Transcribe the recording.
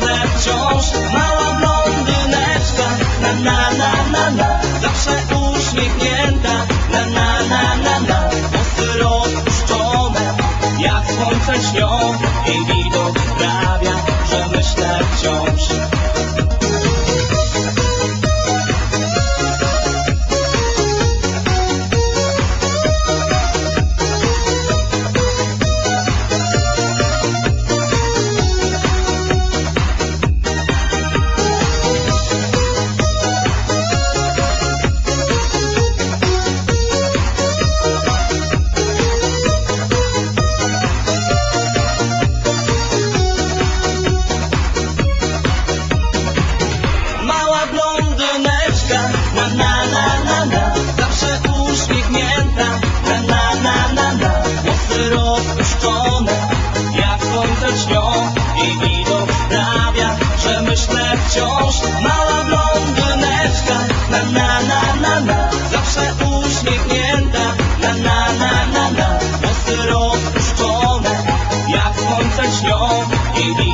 wciąż. Mała blondyneczka Na na na na na. Zawsze uśmiechnięta Na na na na na. Włosy rozpuszczone Jak słońce śnią. zmęczone Jak słońce śnią i widok sprawia Że myślę wciąż Mała blondyneczka Na na na na na Zawsze uśmiechnięta Na na na na na Włosy rozpuszczone Jak słońce śnią i widok